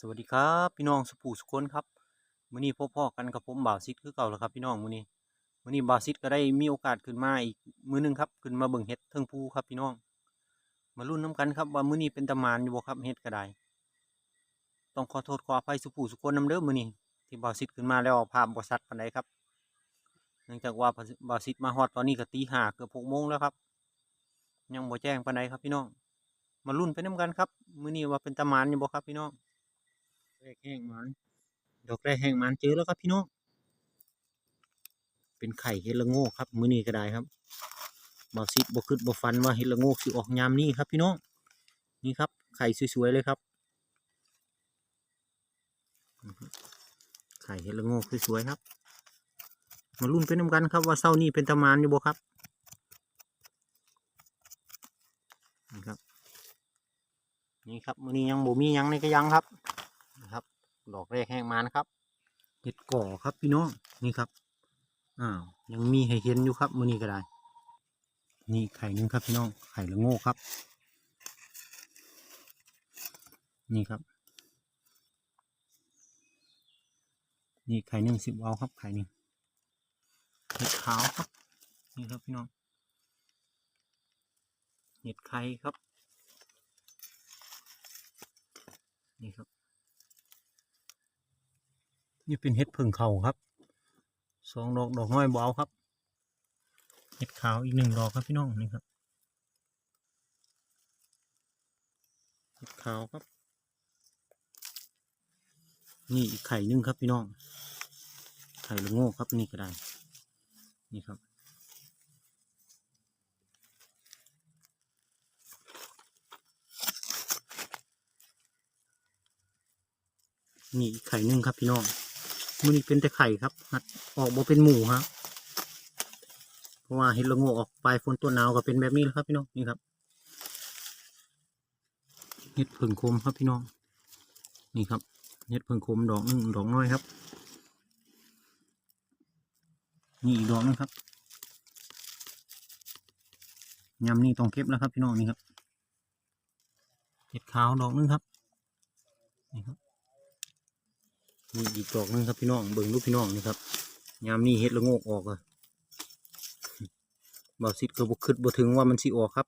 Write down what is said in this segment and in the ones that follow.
สวัสดีครับพี่น้องสุภูสุคนครับมื้อนี้พบพ่อกันกับผมบ่าวซิดคือเก่าแล้วครับพี่น้องมื้อนี้มื้อนี้บ่าวซิดก็ได้มีโอกาสขึ้นมาอีกมื้อหนึงครับขึ้นมาเบิ่งเห็ดเทิงภูครับพี่น้อง มาลุ้นน้กันครับว่ามื้อนี้เป็นตำมานอยู่บ่ครับเห็ดก็ได้ต้องขอโทษขออภัยสุภูสุคนนํเด้อมื้อนี้ที่บ่าวซิดขึ้นมาแล้วภาพบ่ชัดปานใดครับเนื่องจากว่าบ่าวซิดมาฮอดตอนนี้ก็ตีห้าเกือบหกโมงแล้วครับ ยังบ่แจ้งปานใดครับพี่น้อง มาลุ้นไปนํกันครับมื้อนี้ว่าเป็นตำมานอยู่บ่ครับพี่น้อง แรกแห้งมันดอกแรกแห้งมันเจอแล้วครับพี่น้องเป็นไข่เฮดละโงกครับ มื้อนี้ก็ได้ครับบ่ซิดบ่คึดบ่ฟันว่าเฮดละโงกสิออกยามนี้ครับพี่น้องนี่ครับ ไข่สวยๆเลยครับไข่เฮดละโงกสวยๆครับมาลุ้นไปน้ำกันครับว่าเศร้านี้เป็นตะมานอยู่บ่ครับนี่ครับนี่ครับมื้อนี้ยังบ่มียังในกระยังครับ ดอกแรกแห้งมานะครับเห็ดก่อครับพี่น้องนี่ครับอ้าวยังมีให้เห็นอยู่ครับมือนี้ก็ได้ นี่ไข่หนึงครับพี่น้องไข่ละโง่ครับ นี่ครับ นี่ไข่หนึ่งสิบเอาครับไข่หนึ่งเห็ดขาวครับ นี่ครับพี่น้องเห็ดไข่ครับ นี่ครับ นี่เป็นเห็ดผึ่งเขาครับสองดอกดอกน้อยเบาครับ เห็ดขาวอีกหนึ่งดอกครับพี่น้องนี่ครับเห็ดขาวครับ นี่อีกไข่หนึ่งครับพี่น้อง ไข่ละโง่ครับนี่ก็ได้ นี่ครับนี่อีกไข่หนึ่งครับพี่น้อง มันนี้เป็นแต่ไข่ครับหัดออกมาเป็นหมูครับเพราะว่าเห็ดละงกออกปลายฝนตัวหนาวก็เป็นแบบนี้แล้วครับพี่น้องนี่ครับเห็ดผึ่งคมครับพี่น้อง นี่ครับเห็ดผึ่งคมดอกหนึ่งดอกน้อยครับนี่อีกดอกหนึงครับยำนี่ต้องเก็บแล้วครับพี่น้องนี่ครับเห็ดขาวดอกหนึงครับนี่ครับ อีกดอกหนึงครับพี่น้องเบิ่งลูกพี่น้องนี่ครับยามนี้เฮ็ดละโงกออกอะบ่าวซิดก็บ่คิดบ่ถึงว่ามันสิออกครับ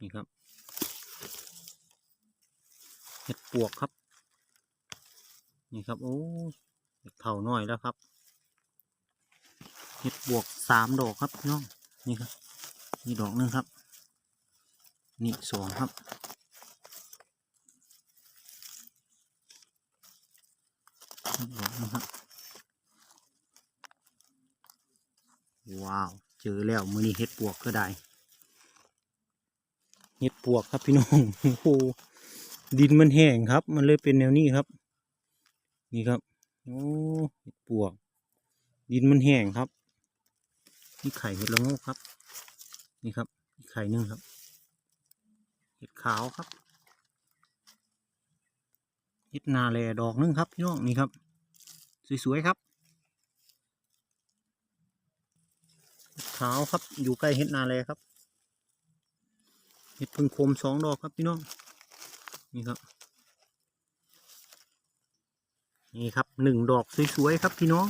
นี่ครับเห็ดปวกครับ นี่ครับโอ้เห็ดเข่าน้อยแล้วครับเห็ดปวกสามดอกครับพี่น้องนี่ครับนี่ดอกหนึงครับ นี่สองครับ ดอกนะครับ ว้าวเจอแล้วมือนี้เห็ดปวกก็ได้เห็ดปวกครับพี่น้องโอ้โหดินมันแห้งครับ มันเลยเป็นแนวนี้ครับ นี่ครับโอ้เห็ดปวก ดินมันแห้งครับนี่ไข่เห็ดละงกครับ นี่ครับอีกไข่หนึ่งครับ เห็ดขาวครับเห็ดนาแลดอกหนึงครับพี่น้องนี่ครับ สวยๆครับเห็ดขาวครับอยู่ใกล้เห็ดนาแลครับเห็ดพึ่งโคมสองดอกครับพี่น้องนี่ครับ นี่ครับหนึ่งดอกสวยๆครับพี่น้อง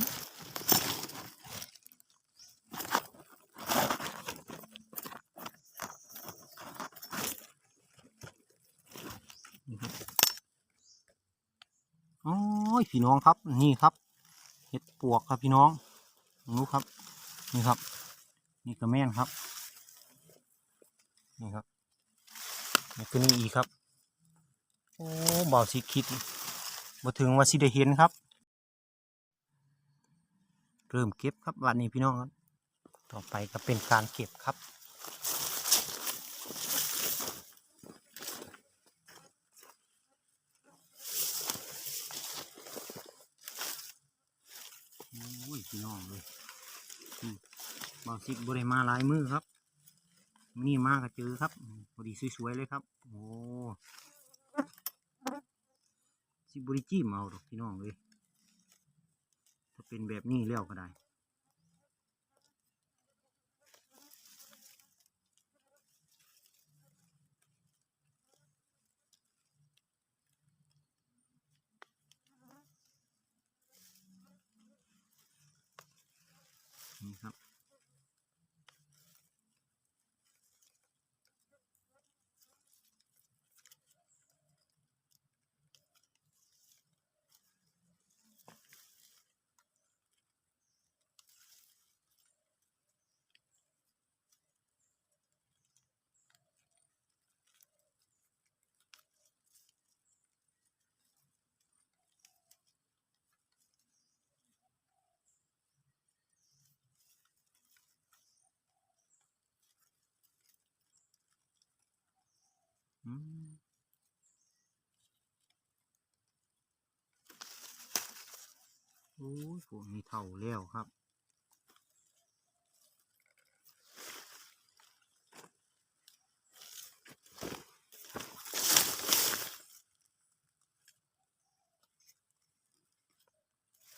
นี่ครับโอ้ยพี่น้องครับนี่ครับ ห็ดปวกครับพี่น้องรู้ครับ นี่ครับ นี่กระแม่นครับ นี่ครับนี่ก็นี่อีกครับ โอ้เบาสิคิดมาถึงว่าสิได้เห็นครับ เริ่มเก็บครับวันนี้พี่น้องครับ ต่อไปก็เป็นการเก็บครับ โอ้ย พี่น้องเลยบางสิบริมาหลายมือครับนี่มากก็เจอครับพอดีสวยๆเลยครับ โอ้สิบริจี้มเอาดอกพี่น้องเลยถ้าเป็นแบบนี้แล้วก็ได้ อืม โอ้ยพวกนี้เท่าแล้วครับ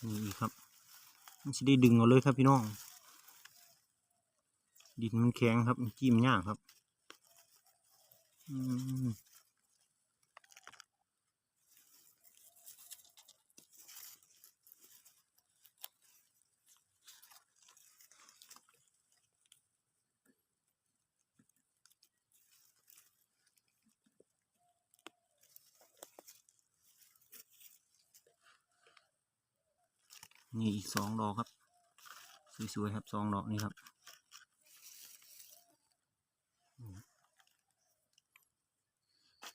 นี่อีกครับ มันจะได้ดึงเอาเลยครับพี่น้อง ดินมันแข็งครับจิ้มยากครับ นี่อีกสองดอกครับ สวยๆครับสองดอกนี้ครับ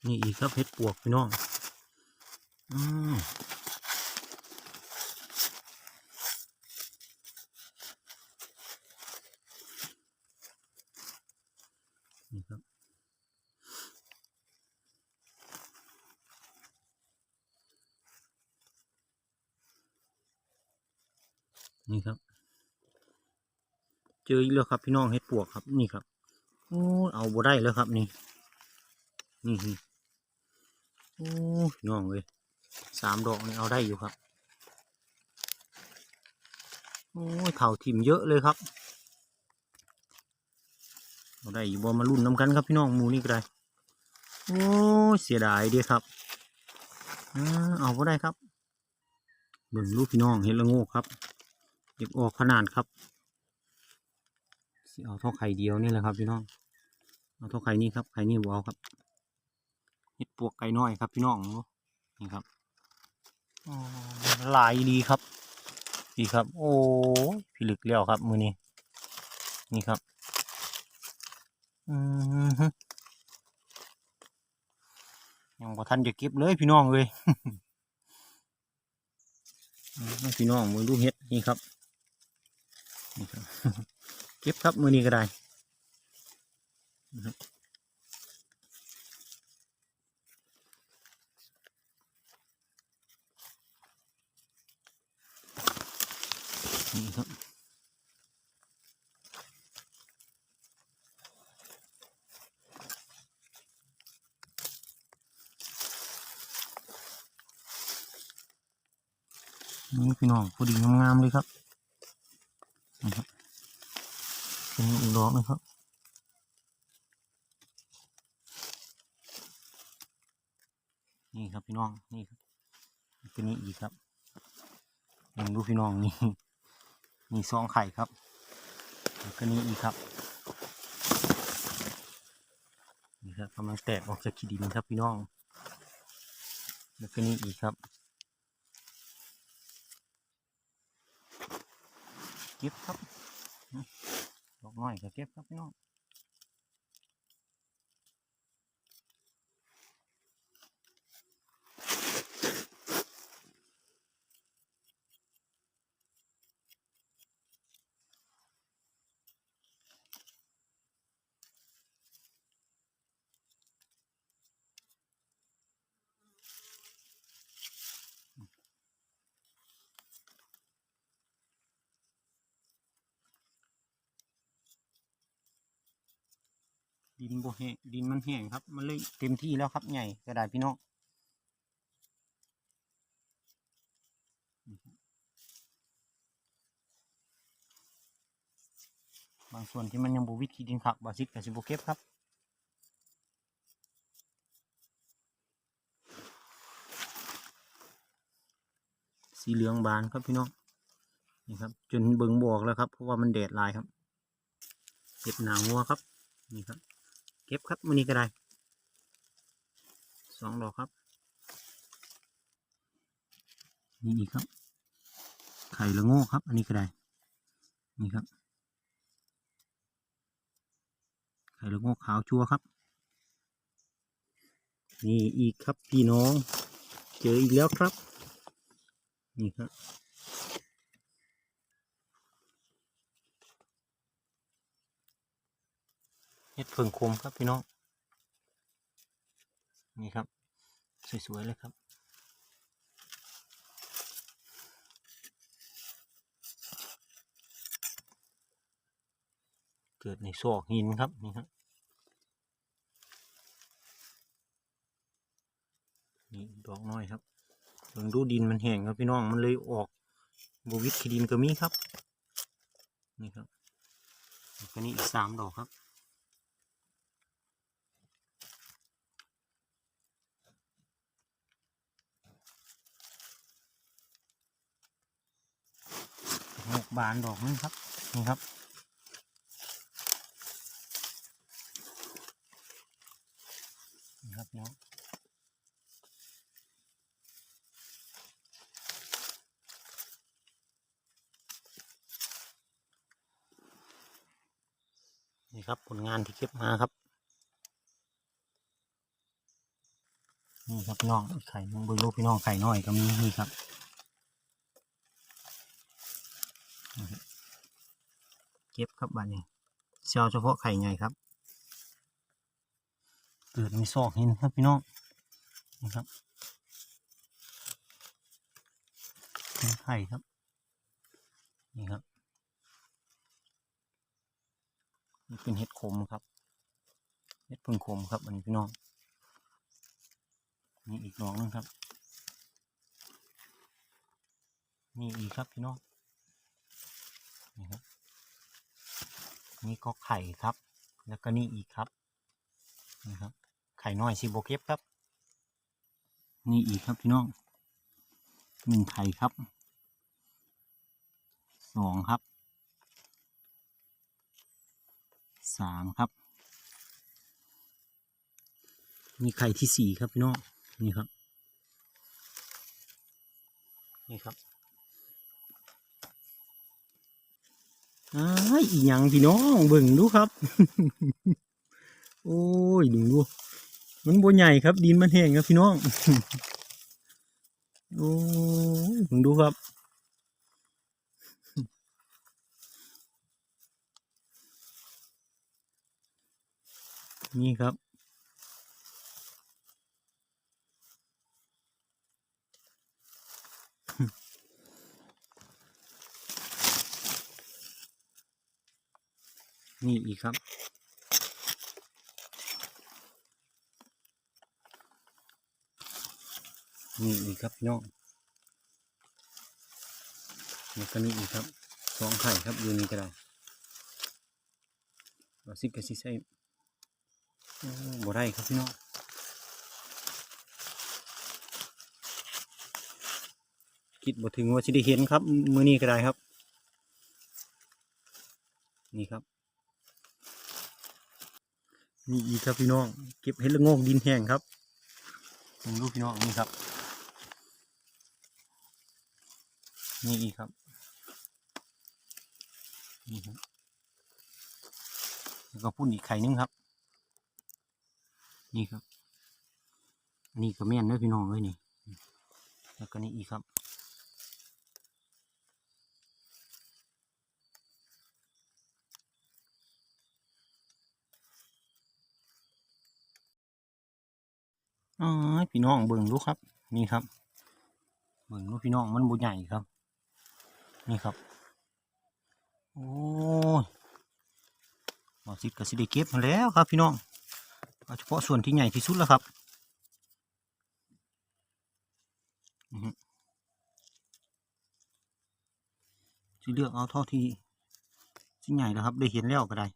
นี่อีกครับเห็ดปวกพี่น้องอืมนี่ครับนี่ครับ เจออีกแล้วครับพี่น้องเห็ดปวกครับนี่ครับโอ้เอาบ่ได้แล้วครับนี่นี่ โอ้ยน้องเลยสามดอกนี่เอาได้อยู่ครับ โอ้ยเข่าทิ่มเยอะเลยครับ เอาได้อยู่บ่มารุ่นน้ำกันครับพี่น้องหมูนี่ก็ได้ โอ้ยเสียดายเดีครับอ่าเอาบ่ได้ครับเบิ่งลูกพี่น้องเห็นละโงกครับเก็บออกขนาดครับสิเอาเท่าไข่เดียวนี่แหละครับพี่น้อง เอาท่าไข่นี่ครับไข่นี่บเอาครับ เห็ดปวกไก่น้อยครับพี่น้องนี่ครับลายดีครับดีครับ โอ้ยพิลึกแล้วครับ มือนี้นี่ครับอืมฮึยังบ่ทันจะเก็บเลยพี่น้องเลยพี่น้องมือลูกเห็ดนี่ครับนี่ครับ เก็บครับมือนี้ก็ได้ นี่ครับนี่พี่น้องพอดีงามๆเลยครับนี่ครับเป็นอีกดอกนะครับนี่ครับพี่น้องนี่ครับตัวนี้อีกครับยังดูพี่น้องนี่ มีซองไข่ครับแล้วก็นี้อีกครับนี่ครับกำลังแตกออกจากขี้ดินครับพี่น้อง แล้วก็นี้อีกครับเก็บครับดอกน้อยก็เก็บครับพี่น้อง ดินโบแห้งดินมันแห้งครับ มันเลยเต็มที่แล้วครับใหญ่กระดาษพี่น้องบางส่วนที่มันยังบวิดขี้ดินขักบาซิกกับซิโบเก็บครับสีเหลืองบานครับพี่น้องนี่ครับ จนเบิงบอกแล้วครับ เพราะว่ามันแดดลายครับเก็บหนังวัวครับ นี่ครับ เก็บครับมันนี้ก็ได้สองดอกครับ นี่อีกครับ ไข่ละโง่ครับ อันนี้ก็ได้นี่ครับ ไข่ละโง่ขาวชัวร์ครับ นี่อีกครับพี่น้อง เจออีกแล้วครับ นี่ครับ เห็ดเพิ่งคมครับพี่น้อง นี่ครับ สวยๆเลยครับ เกิดในซอกหินครับนี่ครับนี่ดอกน้อยครับลองดูดินมันแห้งครับพี่น้องมันเลยออกบวิดขี้ดินก็มีครับ นี่ครับก็นี่อีกสามดอกครับ บานดอกนึงครับ นี่ครับ นี่ครับเนาะนี่ครับผลงานที่เก็บมาครับ นี่ครับน้องไข่น้องบอร์ลูกพี่น้องไข่น้อยก็มีนี่ครับ เก็บครับบ้านนี้เชียวเฉพาะไข่ไงครับ เกิดมีซอกหินครับพี่น้องนี่ครับเป็นไข่ครับ นี่ครับนี่เป็นเห็ดขมครับ เห็ดพึ่งขมครับอันนี้พี่น้องนี่อีกดอกหนึงครับนี่อีกครับพี่น้องนี่ครับ นี่ก็ไข่ครับ แล้วก็นี่อีกครับนี่ครับ ไข่น้อยซิโบเก็บครับ นี่อีกครับพี่น้องหนึ่งไข่ครับสองครับสามครับนี่ไข่ที่สี่ครับพี่น้องนี่ครับ นี่ครับ อ้ายอีหยังพี่น้องเบิ่งดูครับ โอ้ยดูดูมันบ่ใหญ่ครับ ดินมันแห้งครับพี่น้อง โอ้ยเบิ่งดูครับนี่ครับ นี่อีกครับ นี่อีกครับพี่น้องนี่ก็นี่อีกครับสองไข่ครับอยู่นี่ก็ได้บาซิกกับซิใส่โบ่ได้ครับพี่น้องคิดบ่ถึงว่าจะได้เห็นครับ มือนี้ก็ได้ครับ นี่ครับ นี่อีกครับพี่น้อง เก็บเห็ดละโงกดินแห้งครับลองดูพี่น้องนี่ครับนี่อีกครับนี่ครับแล้วก็พุ่นอีกไข่นึงครับ นี่ครับนนี้ก็แม่นเด้อพี่น้องเลยนี่ แล้วก็นี่อีกครับ อ๋อพี่น้องเบิ่งดูครับ นี่ครับ เบิ่งดูพี่น้องมันบุใหญ่ครับ นี่ครับ โอ้ยบอสิกระสิได้เก็บมาแล้วครับ พี่น้องเอาเฉพาะส่วนที่ใหญ่ที่สุดแล้วครับอือฮึสิเลือกเอาเท่าที่ที่ใหญ่แล้วครับ ได้เห็นแล้วก็ได้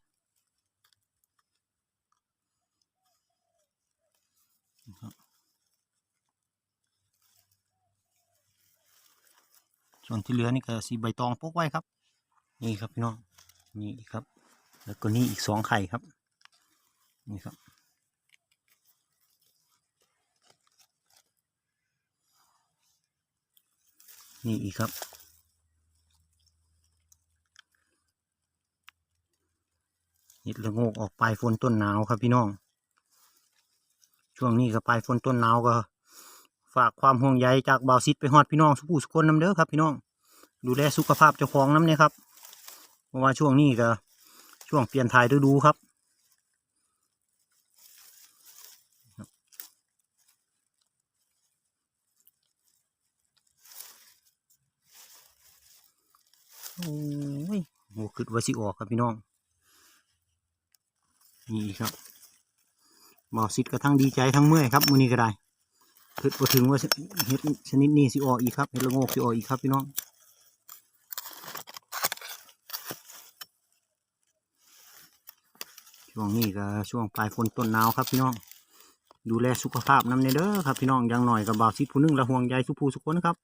นะครับ ส่วนที่เหลือนี่ก็สีใบตองพกไว้ครับ นี่ครับพี่น้อง นี่ครับ แล้วก็นี่อีกสองไข่ครับ นี่ครับนี่อีกครับเห็ดละโงกออกปลายฝนต้นหนาวครับพี่น้อง ช่วงนี้ก็ปลายฝนต้นหนาวก็ ฝากความห่วงใยจากบ่าวซิดไปฮอดพี่น้องสุผู้สุคนน้ำเด้อครับพี่น้อง ดูแลสุขภาพเจ้าของน้ำเนี่ยครับ เพราะว่าช่วงนี้ก็ช่วงเปลี่ยนทายฤดูครับโอ้ยโหคือว่าสิออกครับพี่น้อง นี่ครับ บ่าวซิดก็ทั้งดีใจทั้งเมื่อยครับมือนี้ก็ได้คิดว่าถึงว่าเฮ็ดชนิดนี้สิออกอีกครับเฮ็ดละโงกสิออกอีกครับพี่น้องช่วงนี้ก็ช่วงปลายฝนต้นหนาวครับพี่น้อง ดูแลสุขภาพน้ำในเด้อครับพี่น้องย่างหน่อยกับบ่าวซิดผู้นึงละห่วงใยสุภูสุขคนครับ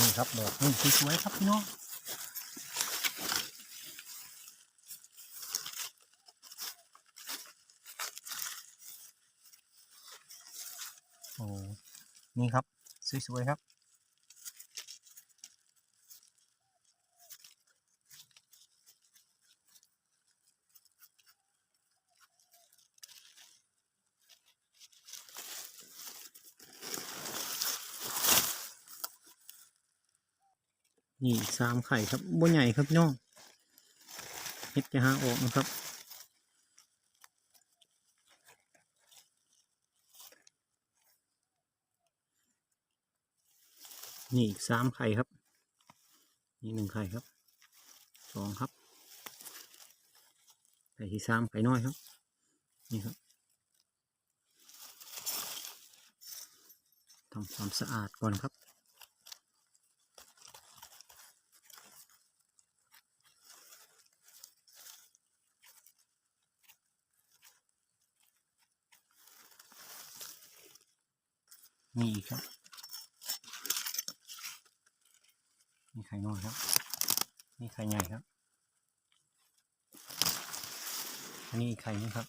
นี่ครับดอกนี่สวยครับพี่น้อง โอ้ นี่ครับ สวยๆครับ นี่สามไข่ครับบ่ใหญ่ครับพี่น้องเฮ็ดจะหาออกนะครับ นี่อีกสามไข่ครับ นี่หนึ่งไข่ครับ สองครับ ไข่ที่สามไข่น้อยครับ นี่ครับทำความสะอาดก่อนครับนี่ครับ นี่ไข่น้อยครับนี่ไข่ใหญ่ครับ อันนี้อีกไข่นึงครับ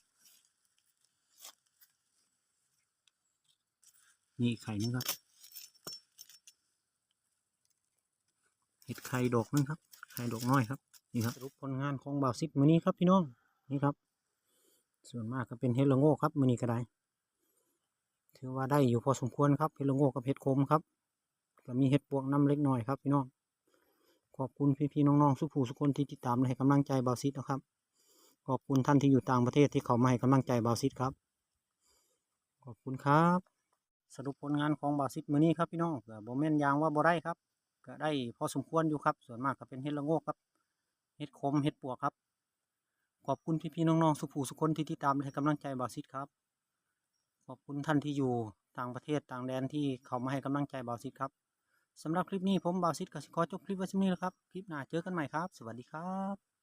นี่ไข่นึงครับ เห็ดไข่ดอกนึงครับ ไข่ดอกน้อยครับ นี่ครับรุปผลงานของบ่าวซิดมื้อนี้ครับพี่น้อง นี่ครับ ส่วนมากก็เป็นเฮดละโง่ครับมื้อนี้ก็ได้ ถือว่าได้อยู่พอสมควรครับเฮดละโง่กับเห็ดโคมครับก็มีเห็ดปวกน้ำเล็กน้อยครับพี่น้อง ขอบคุณพี่ๆน้องๆสุภูสุคนที่ติดตามและให้กำลังใจบาวซิดนะครับ ขอบคุณท่านที่อยู่ต่างประเทศที่เขามาให้กำลังใจบาวซิดครับ ขอบคุณครับ สรุปผลงานของบาวซิดมือนี้ครับพี่น้องก็บ่แม่นยางว่าบ่ได้ครับ ก็ได้พอสมควรอยู่ครับ ส่วนมากก็เป็นเห็ดละโงกครับเห็ดคมเห็ดปวกครับ ขอบคุณพี่ๆน้องๆสุภูสุคนที่ติดตามและให้กำลังใจบาวซิดครับ ขอบคุณท่านที่อยู่ต่างประเทศต่างแดนที่เขามาให้กำลังใจบาวซิดครับ สำหรับคลิปนี้ผมบาวซิดกับสิขอจบคลิปไว้ที่นี้แล้วครับ คลิปหน้าเจอกันใหม่ครับ สวัสดีครับ